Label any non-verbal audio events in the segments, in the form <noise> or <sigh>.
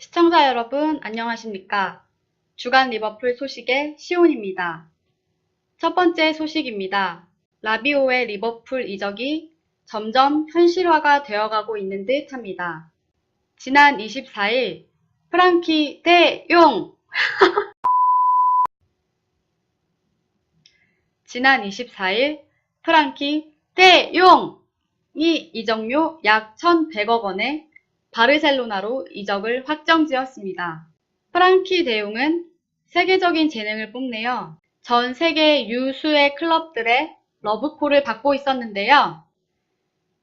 시청자 여러분, 안녕하십니까? 주간 리버풀 소식의 시온입니다. 첫 번째 소식입니다. 라비오의 리버풀 이적이 점점 현실화가 되어가고 있는 듯 합니다. 지난 24일, 프랑키 대용! <laughs> 지난 24일, 프랑키 대용이 이적료 약 1,100억 원에 바르셀로나로 이적을 확정지었습니다. 프랑키 대용은 세계적인 재능을 뽐내어 전 세계 유수의 클럽들의 러브콜을 받고 있었는데요.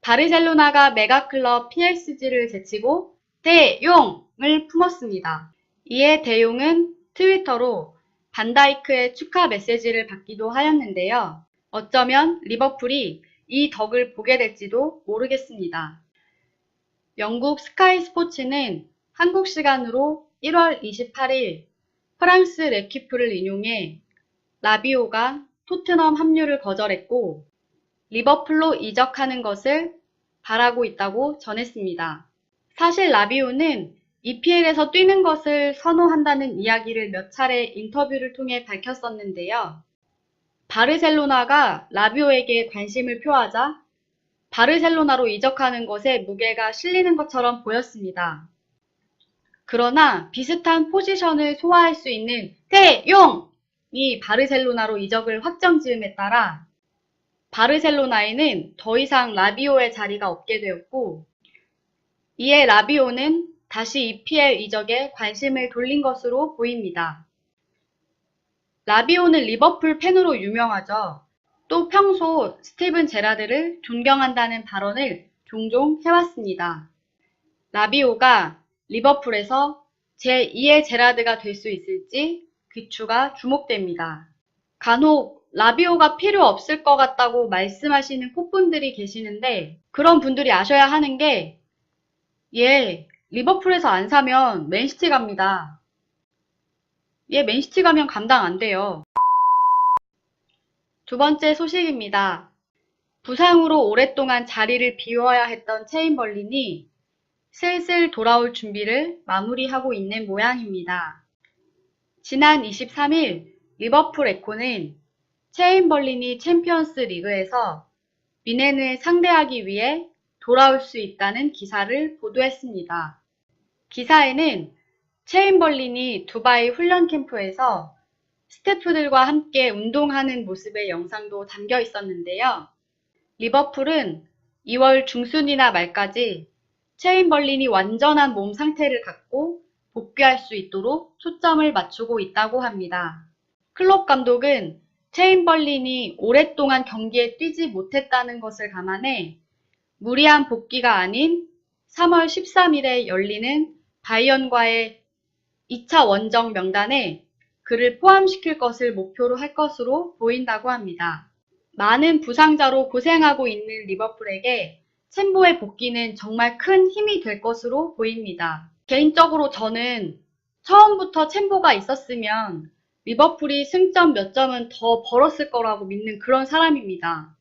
바르셀로나가 메가클럽 PSG를 제치고 대용을 품었습니다. 이에 대용은 트위터로 반다이크의 축하 메시지를 받기도 하였는데요. 어쩌면 리버풀이 이 덕을 보게 될지도 모르겠습니다. 영국 스카이 스포츠는 한국 시간으로 1월 28일 프랑스 레키프를 인용해 라비오가 토트넘 합류를 거절했고 리버풀로 이적하는 것을 바라고 있다고 전했습니다. 사실 라비오는 EPL에서 뛰는 것을 선호한다는 이야기를 몇 차례 인터뷰를 통해 밝혔었는데요. 바르셀로나가 라비오에게 관심을 표하자 바르셀로나로 이적하는 것에 무게가 실리는 것처럼 보였습니다. 그러나 비슷한 포지션을 소화할 수 있는 대용이 바르셀로나로 이적을 확정 지음에 따라 바르셀로나에는 더 이상 라비오의 자리가 없게 되었고 이에 라비오는 다시 EPL 이적에 관심을 돌린 것으로 보입니다. 라비오는 리버풀 팬으로 유명하죠. 또 평소 스티븐 제라드를 존경한다는 발언을 종종 해왔습니다. 라비오가 리버풀에서 제2의 제라드가 될 수 있을지 귀추가 주목됩니다. 간혹 라비오가 필요 없을 것 같다고 말씀하시는 콧분들이 계시는데 그런 분들이 아셔야 하는 게얘 리버풀에서 안 사면 맨시티 갑니다. 얘 맨시티 가면 감당 안 돼요. 두 번째 소식입니다. 부상으로 오랫동안 자리를 비워야 했던 체인벌린이 슬슬 돌아올 준비를 마무리하고 있는 모양입니다. 지난 23일 리버풀 에코는 체인벌린이 챔피언스 리그에서 미넨을 상대하기 위해 돌아올 수 있다는 기사를 보도했습니다. 기사에는 체인벌린이 두바이 훈련 캠프에서 스태프들과 함께 운동하는 모습의 영상도 담겨 있었는데요. 리버풀은 2월 중순이나 말까지 체인벌린이 완전한 몸 상태를 갖고 복귀할 수 있도록 초점을 맞추고 있다고 합니다. 클롭 감독은 체인벌린이 오랫동안 경기에 뛰지 못했다는 것을 감안해 무리한 복귀가 아닌 3월 13일에 열리는 바이언과의 2차 원정 명단에 그를 포함시킬 것을 목표로 할 것으로 보인다고 합니다. 많은 부상자로 고생하고 있는 리버풀에게 챔보의 복귀는 정말 큰 힘이 될 것으로 보입니다. 개인적으로 저는 처음부터 챔보가 있었으면 리버풀이 승점 몇 점은 더 벌었을 거라고 믿는 그런 사람입니다.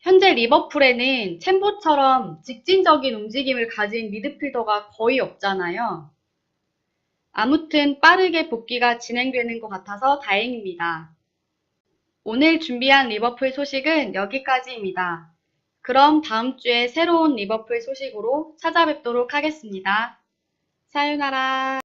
현재 리버풀에는 챔보처럼 직진적인 움직임을 가진 미드필더가 거의 없잖아요. 아무튼 빠르게 복귀가 진행되는 것 같아서 다행입니다. 오늘 준비한 리버풀 소식은 여기까지입니다. 그럼 다음 주에 새로운 리버풀 소식으로 찾아뵙도록 하겠습니다. 사요나라.